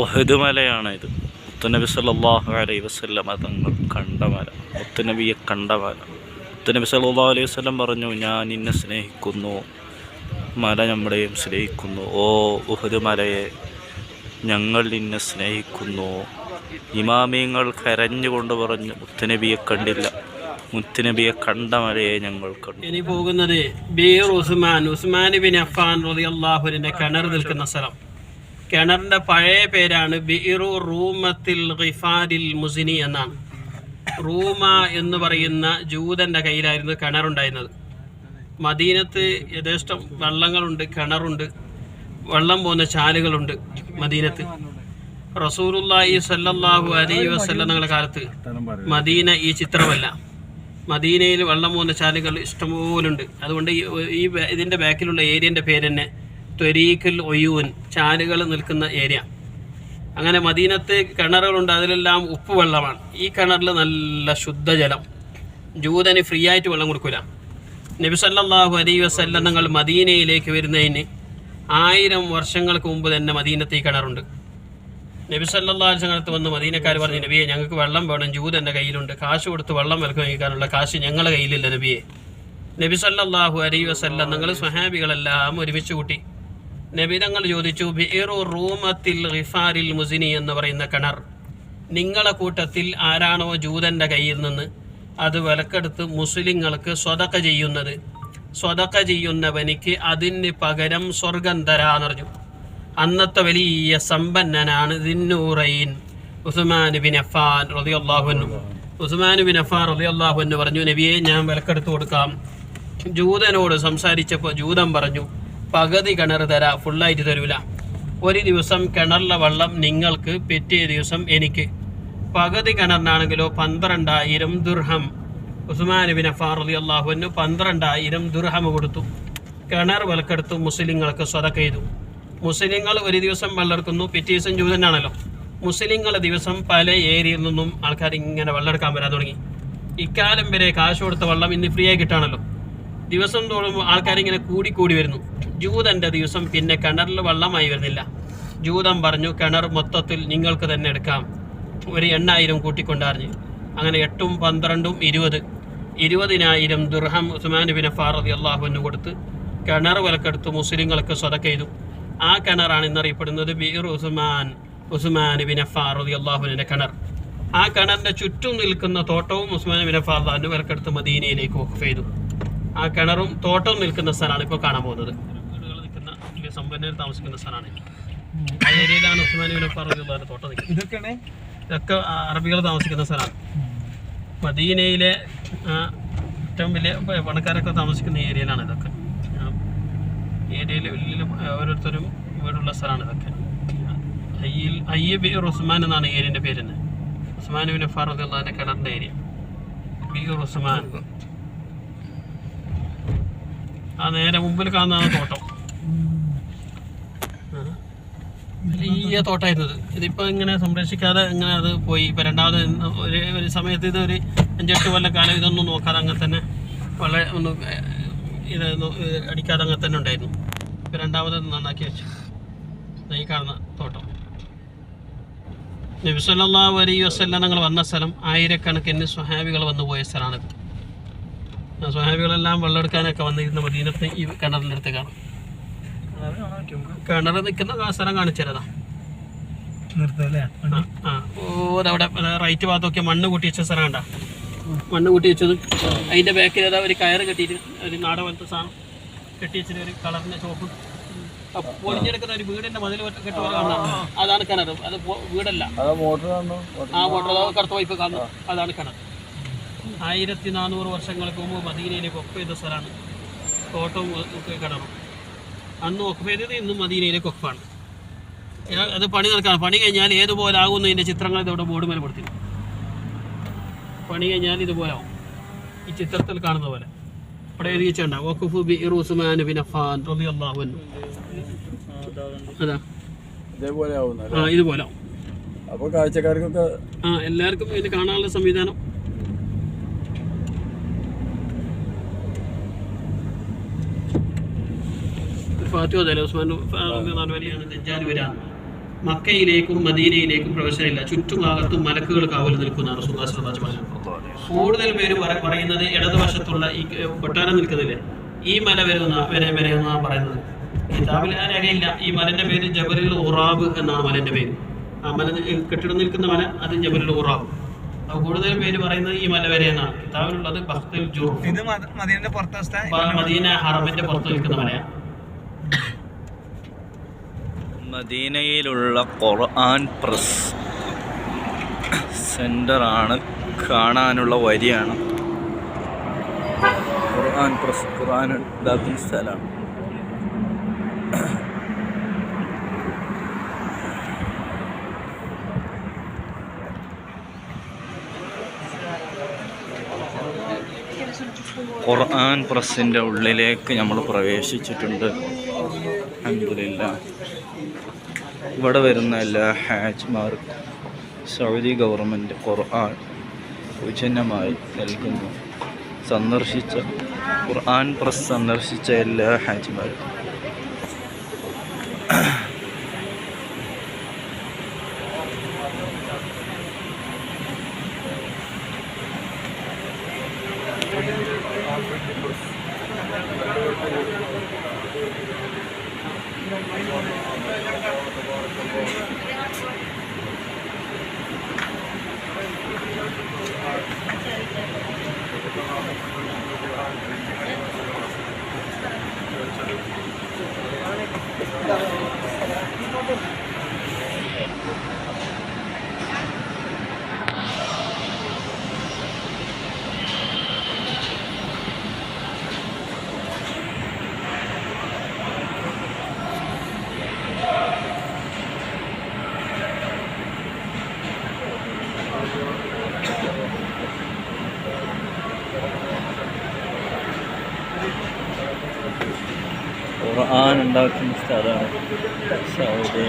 ഒഹദ് മലയാണ് ഇത് മുത്തുനബി സല്ലല്ലാഹു അലൈ വസല്ലം തങ്ങൾ കണ്ട മല. മുത്തുനബിയെ കണ്ട മല. മുത്തുനബി സല്ലല്ലാഹു അലൈഹി വസ്ലം പറഞ്ഞു ഞാൻ നിന്നെ സ്നേഹിക്കുന്നു. മല നമ്മുടെയും സ്നേഹിക്കുന്നു. ഓ ഉഹദ് മലയെ ഞങ്ങൾ നിന്നെ സ്നേഹിക്കുന്നു. ഇമാമിയങ്ങൾ കരഞ്ഞുകൊണ്ട് പറഞ്ഞു മുത്തുനബിയെ കണ്ടില്ല. മുത്തുനബിയെ കണ്ട മലയെ ഞങ്ങൾ കണ്ടു. ഇനി പോകുന്നത് Bir Usman Usman bin Affan റളിയല്ലാഹുവിന്റെ കിണർ നിൽക്കുന്ന സ്ഥലം. കിണറിന്റെ പഴയ പേരാണ് ബിറു റൂമത്തിൽ റിഫാരിൽ മുസിനി എന്നാണ്. റൂമ എന്ന് പറയുന്ന ജൂതന്റെ കയ്യിലായിരുന്നു കിണറുണ്ടായിരുന്നത്. മദീനത്ത് യഥേഷ്ടം വെള്ളങ്ങളുണ്ട് കിണറുണ്ട് വെള്ളം പോകുന്ന ചാലുകളുണ്ട് മദീനത്ത്. റസൂറുല്ലായി സല്ലല്ലാഹു അലൈ വസല്ലം തങ്ങളുടെ കാലത്ത് മദീന ഈ ചിത്രമല്ല. മദീനയിൽ വെള്ളം പോകുന്ന ചാലുകൾ ഇഷ്ടംപോലുണ്ട്. അതുകൊണ്ട് ഈ ഇതിന്റെ ബാക്കിലുള്ള ഏരിയന്റെ പേര് തന്നെ ത്വരീഖുൽ ഒയൂൻ ചാലുകൾ നിൽക്കുന്ന ഏരിയ. അങ്ങനെ മദീനത്ത് കിണറുകളുണ്ട് അതിലെല്ലാം ഉപ്പ് വെള്ളമാണ്. ഈ കിണറിൽ നല്ല ശുദ്ധജലം ജൂതന് ഫ്രീ ആയിട്ട് വെള്ളം കൊടുക്കില്ല നബി സല്ലല്ലാഹു അലൈഹി വസല്ലം തങ്ങൾ മദീനയിലേക്ക് വരുന്നതിന് ആയിരം വർഷങ്ങൾക്ക് മുമ്പ് തന്നെ മദീനത്ത് ഈ കിണറുണ്ട്. നബി അലൈഹി വസല്ലം വന്ന് മദീനക്കാർ പറഞ്ഞു നബിയെ ഞങ്ങൾക്ക് വെള്ളം വേണം ജൂത് എന്റെ കയ്യിലുണ്ട്. കാശ് കൊടുത്ത് വെള്ളം വിലക്ക് വാങ്ങിക്കാനുള്ള കാശ് ഞങ്ങളുടെ കയ്യിലില്ല നബിയെ. നബി സല്ലല്ലാഹു അലൈഹി വസല്ലം നിങ്ങൾ സ്വഹാബികളെല്ലാം ഒരുമിച്ച് കൂട്ടി നബി തങ്ങൾ ചോദിച്ചു റൂമത്തിൽ റിഫാരിൽ മുസിനി എന്ന് പറയുന്ന കിണർ നിങ്ങളെ കൂട്ടത്തിൽ ആരാണോ ജൂതന്റെ കയ്യിൽ നിന്ന് അത് വിലക്കെടുത്ത് മുസ്ലിങ്ങൾക്ക് സ്വതക്ക ചെയ്യുന്നത്. സ്വതക്ക ചെയ്യുന്നവനിക്ക് അതിന് പകരം സ്വർഗം തരാന്നറിഞ്ഞു അന്നത്തെ വലിയ സമ്പന്നനാണ് ദിന്നൂറൈൻ ഉസ്മാൻ ബിൻ അഫാൻ റളിയല്ലാഹുവിനു ഉസ്മാൻ ബിൻ അഫാൻ റളിയല്ലാഹുവിനു പറഞ്ഞു നബിയെ ഞാൻ വിലക്കെടുത്ത് കൊടുക്കാം. ജൂതനോട് സംസാരിച്ചപ്പോൾ ജൂതൻ പറഞ്ഞു പകുതി കിണർ തരാ ഫുള്ളായിട്ട് തരൂല. ഒരു ദിവസം കിണറിലെ വെള്ളം നിങ്ങൾക്ക് പിറ്റേ ദിവസം എനിക്ക്. പകുതി കിണറിനാണെങ്കിലോ പന്ത്രണ്ടായിരം ദുർഹം. ഉസ്മാൻ ബിൻ അഫാർ അള്ളാഹുവിന് പന്ത്രണ്ടായിരം ദുർഹം കൊടുത്തു. കിണർ വിലക്കെടുത്തു മുസ്ലിങ്ങൾക്ക് സ്വതക്ക ചെയ്തു. മുസ്ലിങ്ങൾ ഒരു ദിവസം വെള്ളമെടുക്കുന്നു പിറ്റേ ദിവസം ജൂതനാണല്ലോ മുസ്ലിങ്ങൾ ദിവസം പല ഏരിയയിൽ നിന്നും ആൾക്കാർ ഇങ്ങനെ വെള്ളമെടുക്കാൻ വരാൻ തുടങ്ങി. ഇക്കാലം വരെ കാശ് കൊടുത്ത വെള്ളം ഇന്ന് ഫ്രീ ആയി കിട്ടാണല്ലോ ദിവസം തോറും ആൾക്കാർ ഇങ്ങനെ കൂടി കൂടി വരുന്നു. ജൂതന്റെ ദിവസം പിന്നെ കിണറിൽ വെള്ളമായി വരുന്നില്ല. ജൂതൻ പറഞ്ഞു കിണർ മൊത്തത്തിൽ നിങ്ങൾക്ക് തന്നെ എടുക്കാം. ഒരു എണ്ണായിരം കൂട്ടിക്കൊണ്ടറിഞ്ഞ്. അങ്ങനെ എട്ടും പന്ത്രണ്ടും ഇരുപത്. ഇരുപതിനായിരം ദുർഹം ഉസ്മാൻ ബിൻ ഫാറതി അള്ളാഹുവിന് കൊടുത്ത് കിണർ വിലക്കെടുത്ത് മുസ്ലിങ്ങൾക്ക് സ്വതക്ക ചെയ്തു. ആ കിണറാണ് ഇന്നറിയപ്പെടുന്നത് ബീർ ഉസ്മാൻ ഉസ്മാൻ ബിൻ ഫാറതി അള്ളാഹുവിന്റെ കിണർ. ആ കിണറിന്റെ ചുറ്റും നിൽക്കുന്ന തോട്ടവും ഉസ്മാൻ ബിൻ ഫാർദാന് വിലക്കെടുത്ത് മദീനയിലേക്ക് വഖഫ് ചെയ്തു. ആ കിണറും തോട്ടവും നിൽക്കുന്ന സ്ഥലമാണ് ഇപ്പോൾ കാണാൻ പോകുന്നത്. വീടുകൾ നിൽക്കുന്ന വലിയ സമ്പന്നർ താമസിക്കുന്ന സ്ഥലമാണ് ആ ഏരിയയിലാണ് ഉസ്മാൻ ബിൻ ഫാറതി തോട്ടം നിൽക്കുന്നത്. ഇതൊക്കെയാണ്? ഇതൊക്കെ അറബികൾ താമസിക്കുന്ന സ്ഥലമാണ്. മദീനയിലെ ഏറ്റവും വലിയ പണക്കാരൊക്കെ താമസിക്കുന്ന ഏരിയയിലാണ് ഇതൊക്കെ. ഏരിയയിൽ വലിയ ഓരോരുത്തരും വീടുള്ള സ്ഥലമാണ് ഇതൊക്കെ. അയ്യിൽ അയ്യ ബിർ ഉസ്മാൻ എന്നാണ് ഏരിയന്റെ പേര് ഉസ്മാനുവിനെ അള്ളാഹിന്റെ കിണറിന്റെ ഏരിയ. ബിർ ഉസ്മാൻ. ആ നേരെ മുമ്പിൽ കാണുന്നതാണ് തോട്ടം. വലിയ തോട്ടായിരുന്നത് ഇതിപ്പോ ഇങ്ങനെ സംരക്ഷിക്കാതെ ഇങ്ങനെ അത് പോയി. ഇപ്പം രണ്ടാമത് ഒരു ഒരു സമയത്ത് ഇത് ഒരു അഞ്ചെട്ട് കൊല്ലക്കാലം ഇതൊന്നും നോക്കാതെ അങ്ങനെ തന്നെ വളരെ ഒന്ന് ഇത് അടിക്കാതെ അങ്ങനെ തന്നെ ഉണ്ടായിരുന്നു. ഇപ്പം രണ്ടാമത് നന്നാക്കി വെച്ചു. ഈ കാണുന്ന തോട്ടം. നബിസ്വല്ലാ അലൈഹി വസ്ല്ലാം ഞങ്ങൾ വന്ന സ്ഥലം ആയിരക്കണക്കിന് സ്വഹാബികൾ വന്നു പോയ സ്ഥലമാണിത്. സ്വഹാബികളെല്ലാം വെള്ളമെടുക്കാനൊക്കെ വന്നിരുന്ന മദീനത്തെ ഈ കിണറിന്റെ അടുത്ത് കാണാം കിണർ നിൽക്കുന്ന സ്ഥലം കാണിച്ചതാ നിർത്തല്ലേ? ആ ഓ അതവിടെ റൈറ്റ് ഭാഗത്തൊക്കെ മണ്ണ് കൂട്ടി വെച്ച സ്ഥലം കണ്ട. മണ്ണ് കൂട്ടി വെച്ചത് അതിന്റെ ബാക്കിൽ ഏതാ ഒരു കയറ് കെട്ടിയിട്ട് ഒരു നാട പോലത്തെ സാധനം കെട്ടി വെച്ചിട്ട് ഒരു കളറിന്റെ ചോപ്പ് പൊളിഞ്ഞെടുക്കുന്ന ഒരു വീടിന്റെ മതിൽ കെട്ട് അതാണ് കിണർ അത് വീടല്ല. ആ മോട്ടർ കറുത്ത പൈപ്പ് കാണുന്നു അതാണ് കിണർ ആയിരത്തി നാനൂറ് വർഷങ്ങൾക്ക് മുമ്പ് മദീനയിലെ ചെയ്ത സ്ഥലമാണ്. തോട്ടവും ഒക്കെ കിണറും അന്ന് ഒക്കെ ചെയ്തത് ഇന്നും മദീനയിലെ കൊക്കാണ് അത് പണി നടക്കാൻ പണി കഴിഞ്ഞാൽ ഏതുപോലെ ആകുന്നു ഇതിന്റെ ചിത്രങ്ങൾ ഇതോടെ ബോർഡ് മേലെ പണി കഴിഞ്ഞാൽ ഇതുപോലെ ആവും ഈ ചിത്രത്തിൽ കാണുന്ന പോലെ. ഇവിടെ എഴുതി വെച്ചിട്ടുണ്ട വഖഫ് ബി ഉസ്മാൻ ബിൻ അഫാൻ റളിയല്ലാഹു അൻഹു. അതാ. ഇതേപോലെ ആ ഇതുപോലെ ആവും അപ്പൊ കാഴ്ചക്കാർക്കൊക്കെ ആ എല്ലാവർക്കും ഇത് കാണാനുള്ള സംവിധാനം ഫാത്തിഹ ഉസ്മാൻ വലിയാണ് ദജ്ജാൽ വരാൻ മക്കയിലേക്കും മദീനയിലേക്കും പ്രവേശനമില്ല. ചുറ്റുഭാഗത്തും മലക്കുകൾ കാവൽ നിൽക്കുന്ന റസൂലുള്ളാഹി സ്വല്ലല്ലാഹു അലൈഹി വസല്ലം കൂടുതൽ പേര് പറയുന്നത് ഇടതുവശത്തുള്ള ഈ കൊട്ടാരം നിൽക്കുന്നില്ലേ ഈ മല വരുന്ന വരെ വരെ എന്നാണ് പറയുന്നത്? കിതാബിൽ ആ രേഖയില്ല. ഈ മലന്റെ പേര് ജബലുൽ ഉറാബ് എന്നാണ് മലന്റെ പേര്. ആ മല കെട്ടിടം നിൽക്കുന്ന മല അത് ജബലുൽ ഉറാബ്. കൂടുതൽ പേര് പറയുന്നത് ഈ മല വരെ എന്നാണ്. കിതാബിലുള്ളത് മദീനന്റെ പുറത്തെ മദീന ഹറബിന്റെ പുറത്ത് നിൽക്കുന്ന മലയാണ് മദീനയിലുള്ള ഖുർആൻ പ്രസ് സെന്ററാണ് കാണാനുള്ള വരിയാണ് ഖുർആൻ പ്രസ് ഖുർആൻ ഉണ്ടാക്കുന്ന സ്ഥലമാണ്. ഖുർആൻ പ്രസിന്റെ ഉള്ളിലേക്ക് നമ്മൾ പ്രവേശിച്ചിട്ടുണ്ട്. അൽഹംദുലില്ലാ. ഇവിടെ വരുന്ന എല്ലാ ഹാജ്മാർക്കും സൗദി ഗവൺമെന്റ് ഖുർആൻ ഉചിതമായി നൽകുന്നു. സന്ദർശിച്ച ഖുർആൻ പ്രസ് സന്ദർശിച്ച എല്ലാ ഹാജ്മാർക്കും Thank you. ഖുർആൻ ഉണ്ടാക്കുന്ന സ്ഥലമാണ് സൗദി